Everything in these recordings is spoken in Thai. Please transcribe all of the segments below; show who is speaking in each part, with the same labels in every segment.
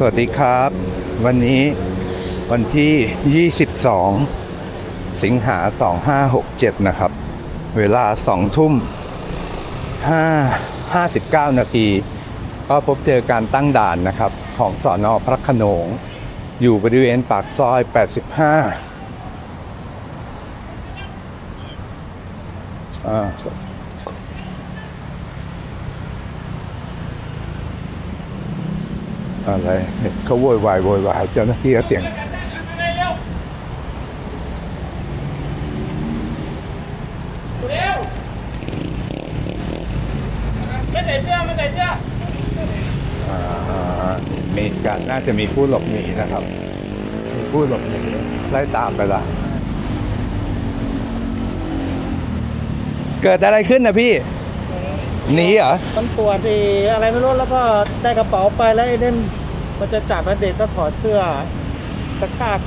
Speaker 1: สวัสดีครับ วันนี้วันที่ 22 สิงหา 2567 นะครับ เวลา 2 ทุ่ม 5 59 นาที ก็พบเจอการตั้งด่านนะครับ ของสอนอพระขนง อยู่บริเวณปากซอย 85อ่า อะไรเห็นเขาโวยวายโวยวายเจ้าหน้าที่ก็เสียง
Speaker 2: เร็วไม่ใส่เสื้อไม่ใส่เสื้อ
Speaker 1: อ่ามีการน่าจะมีผู้หลบหนีนะครับ มีผู้หลบหนีไล่ตามไปละเกิดอะไรขึ้นนะพี่ หนีเหรอ
Speaker 2: ต้องตรวจดีอะไรไม่รู้แล้วก็ได้กระเป๋าไปแล้วไอ้เด่นมันจะจับแล้วเด็กก็ถอดเสื้อกระชาก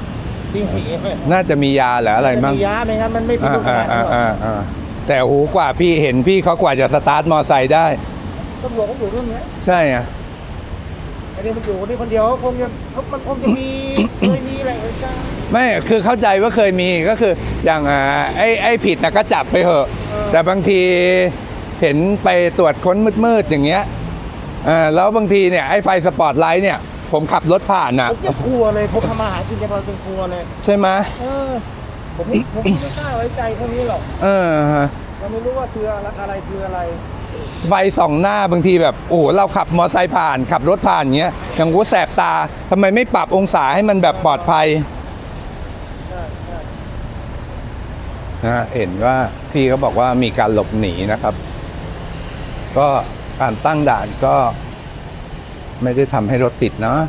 Speaker 2: จิงหีไป
Speaker 1: น่าจะมียาหรืออะไรมั่ง
Speaker 2: มียาไหมครับมันไม่เป็น
Speaker 1: อ่า
Speaker 2: ลูกข
Speaker 1: อ่า
Speaker 2: นาด
Speaker 1: อ่า
Speaker 2: นี้หรอก
Speaker 1: อ่าอ่าแต่โอ้โหกว่าพี่เห็นพี่เขากว่าจะสตาร์ทมอไซค์ได้
Speaker 2: ตำรวจก็อยู่เรื่องนี้
Speaker 1: ใช่อะ
Speaker 2: อันนี้มันอยู่นี่คนเดียวคงจะมันคงจะมีเคยมีอะไรจ้า
Speaker 1: ไม่คือเข้าใจว่าเคยมีก็คืออย่างอ่าไอ้ไอ้ผิดนะก็จับไปเถอะ
Speaker 2: เออ
Speaker 1: แต่บางที เห็นไปตรวจค้นมืดๆอย่างเงี้ยอ่าแล้วบางทีเนี่ยไอ้ไฟสปอตไลท์เนี่ยผมขับรถผ่านน่ะ
Speaker 2: ผมจะกลัวเลยผมทำมาหากินจะพอเป็นกลัวเลย
Speaker 1: ใช่ไหม
Speaker 2: เออผมผมไม่กล้าไว้ใจพวกนี้หรอก
Speaker 1: เออฮะ
Speaker 2: เราไม่รู้ว่าคืออะไรอะไรคืออะไร
Speaker 1: ไฟส่องหน้าบางทีแบบโอ้โหเราขับมอไซค์ผ่าน ขับรถผ่านเงี้ยอย่างกูแสบตาทำไมไม่ปรับองศาให้มันแบบปลอดภัย
Speaker 2: ใช่ใช่
Speaker 1: นะฮะเห็นว่าพี่เขาบอกว่ามีการหลบหนีนะครับ ก็การตั้งด่านก็ไม่ได้ทำให้รถติดเนาะ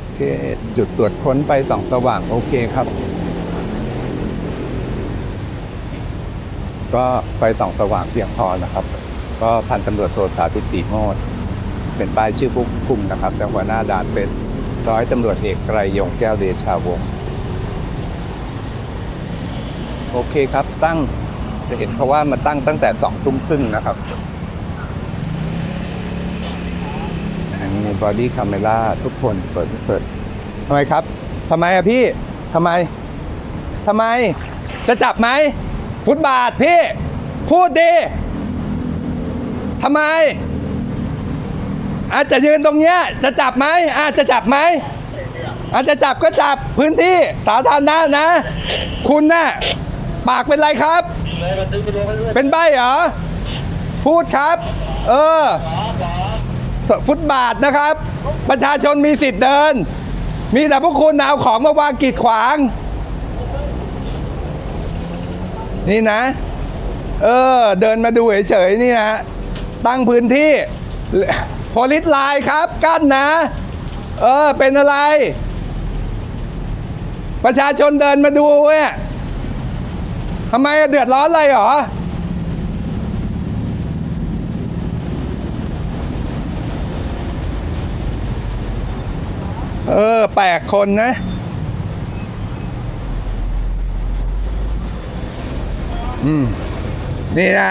Speaker 1: โอเค จุดตรวจค้นไฟส่องสว่างโอเคครับ ก็ไฟส่องสว่างเพียงพอนะครับ ก็พันตำรวจโทสาธิตสีโมด เป็นป้ายชื่อผู้คุมนะครับแต่หัวหน้าด่านเป็นร้อยตำรวจเอกไกรยงแก้วเดชาวงศ์โอเคครับตั้งจะเห็นเขาะว่ามาตั้งตั้งแต่สองทุ่มครึ่งนะครับนี่บอดี้คาเมล่าทุกคนเปิดเปิดทำไมครับทำไมอะพี่ทำไมทำไม จะจับไหมฟุตบาทพี่ พูดดีทำไม อาจจะยืนตรงเนี้ยจะจับไหมอาจจะจับไหมอาจจะจับก็จับพื้นที่สาธารณะนะ คุณน่ะปากเป็นไรครับ เป็นใบเหรอ พูดครับ เออ ฟุตบาทนะครับ ประชาชนมีสิทธิ์เดิน มีแต่พวกคุณเอาของมาวางกีดขวาง นี่นะ เออ เดินมาดูเฉยๆนี่นะ ตั้งพื้นที่ พลิสไลน์ครับ กั้นนะ เออ เป็นอะไร ประชาชนเดินมาดูเนี่ยทำไมเดือดร้อนอะไรหรอเออแปลกคนนะ อืม นี่นะ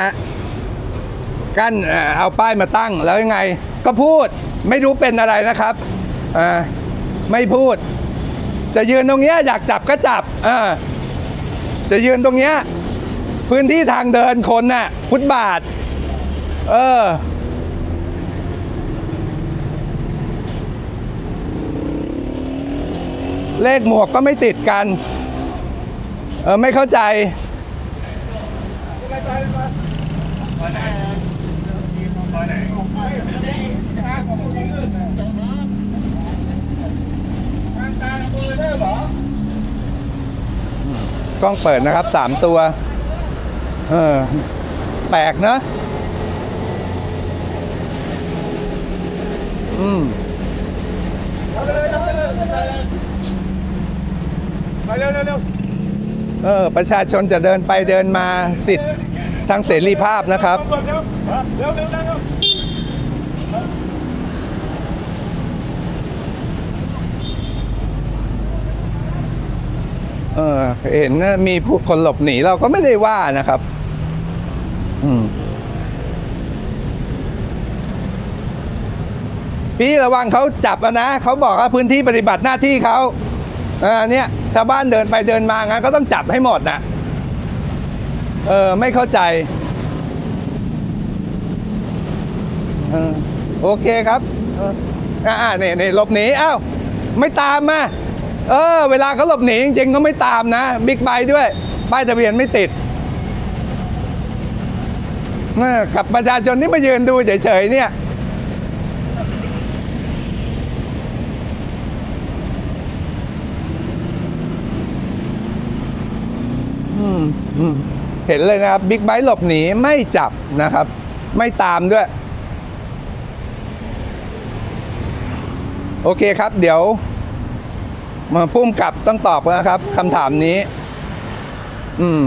Speaker 1: กั้นเอาป้ายมาตั้งแล้วยังไง ก็พูดไม่รู้เป็นอะไรนะครับอ่าไม่พูด จะยืนตรงเนี้ยอยากจับก็จับอ่าจะยืนตรงเนี้ยพื้นที่ทางเดินคนน่ะฟุตบาท เออ เลขหมวกก็ไม่ติดกัน เออ ไม่เข้าใจ ล้องเปิดนะครับสามตัว เออ แปลกนะอืม
Speaker 2: ไปเร็วเร็วเร็ว
Speaker 1: เออ ประชาชนจะเดินไปเดินมาสิทธิ์ทางเสรีภาพนะครับ
Speaker 2: เร็วเร็วเร็ว เอ
Speaker 1: อ เห็นมีผู้คนหลบหนีเราก็ไม่ได้ว่านะครับ อืมพี่ระวังเขาจับนะเขาบอกว่าพื้นที่ปฏิบัติหน้าที่เขาเออเนี่ย ชาวบ้านเดินไปเดินมางั้นก็ต้องจับให้หมดนะเออ ไม่เข้าใจเออโอเคครับอออ่าเนี่ยเนี่ยหลบหนีอ้าวไม่ตามมา เออ เวลาเขาหลบหนีจริงๆเขาไม่ตามนะบิ๊กไบค์ด้วย ป้ายทะเบียนไม่ติดเออกับประชาชนที่มายืนดูเฉยๆเนี่ย เห็นเลยนะครับบิ๊กไบค์หลบหนีไม่จับนะครับ ไม่ตามด้วย โอเคครับ เดี๋ยว มาพุ่มกับต้องตอบนะครับคำถามนี้ อืม